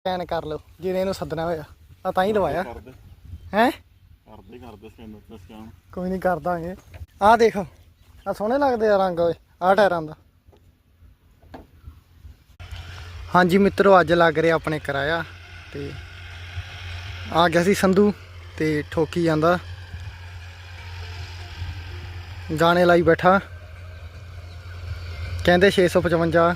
Scan ਕਰ ਲਓ ਜਿਹਨੇ ਇਹਨੂੰ ਸੱਦਣਾ ਹੋਇਆ ਆ ਤਾਂ ਹੀ ਲਵਾਇਆ। ਕਰਦੇ। ਹੈ? ਕਰਦੇ ਕਰਦੇ ਸਕੈਨਰ ਤੇ ਸਕੈਨ ਕੋਈ ਨਹੀਂ ਕਰ ਦਾਂਗੇ ਆਹ ਦੇਖੋ ਆ ਸੋਹਣੇ ਲੱਗਦੇ ਆ ਰੰਗ ਓਏ ਆਹ ਟਾਇਰਾਂ ਦਾ। ਹਾਂਜੀ ਮਿੱਤਰੋ ਅੱਜ ਲੱਗ ਰਿਹਾ ਆਪਣੇ ਕਿਰਾਇਆ ਤੇ ਆ ਗਿਆ ਸੀ ਸੰਧੂ ਤੇ ਠੋਕੀ ਜਾਂਦਾ। ਗਾਣੇ ਲਾਈ ਬੈਠਾ। ਕਹਿੰਦੇ 655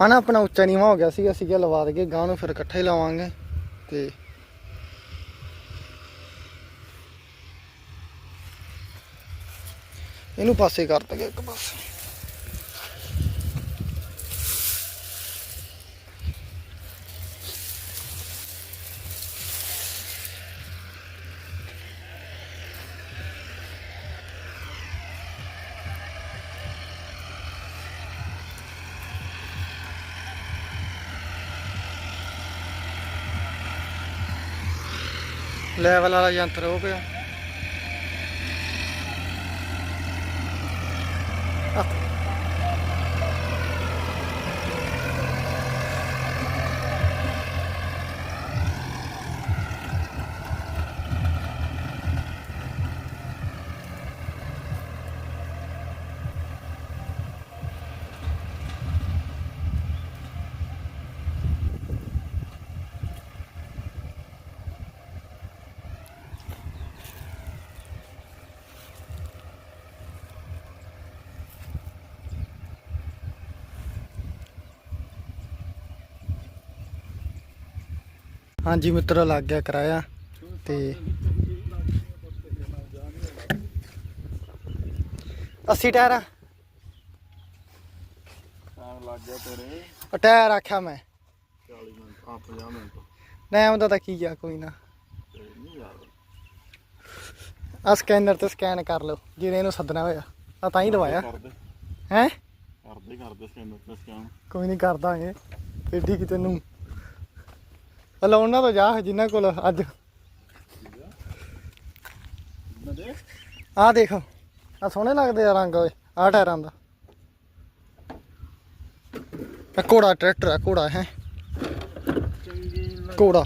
ਆ ਨਾ, ਆਪਣਾ ਉੱਚਾ ਨੀਵਾ ਹੋ ਗਿਆ ਸੀ ਅਸੀਂ ਕਿਹਾ ਲਵਾ ਦਈਏ ਗਾਂ ਨੂੰ ਫਿਰ ਇਕੱਠਾ ਹੀ ਲਾਵਾਂਗੇ ਤੇ ਇਹਨੂੰ ਪਾਸੇ ਕਰ ਦਗੇ ਇੱਕ ਪਾਸੇ। ਲੈਵਲ ਵਾਲਾ ਯੰਤਰ ਹੋ ਪਿਆ। ਹਾਂਜੀ ਮਿੱਤਰੋ ਲੱਗ ਗਿਆ ਕਿਰਾਇਆ ਤੇ 80 ਟਾਇਰ ਆ। ਲੱਗ ਗਿਆ ਤੇਰੇ। ਉਹ ਟਾਇਰ ਆਖਿਆ ਮੈਂ। 40 ਮਿੰਟ ਆ 50 ਮਿੰਟ। ਨਾ ਉਹਦਾ ਤਾਂ ਕੀ ਆ ਕੋਈ ਨਾ। ਆ ਸਕੈਨਰ ਤੇ ਸਕੈਨ ਕਰ ਲਓ ਜਿਹਨੇ ਇਹਨੂੰ ਸੱਦਣਾ ਹੋਇਆ ਆ ਤਾਂ ਹੀ ਕਰਦੇ ਹੈ? ਕਰਦੇ ਕਰਦੇ ਸਕੈਨਰ ਤੇ ਸਕੈਨ। ਕੋਈ ਨਹੀਂ ਕਰ ਦਾਂਗੇ। ਏਡੀ ਕਿ ਤੈਨੂੰ ਹਲੋ ਉਹਨਾਂ ਤੋਂ ਜਾ ਜਿਨ੍ਹਾਂ ਕੋਲ ਅੱਜ। ਆ ਆਹ ਦੇਖੋ ਆ ਸੋਹਣੇ ਲੱਗਦੇ ਆ ਰੰਗ ਓਏ, ਆਹ ਟਾਇਰਾਂ ਦਾ। ਘੋੜਾ, ਟਰੈਕਟਰ ਆ, ਘੋੜਾ ਹੈ। ਘੋੜਾ।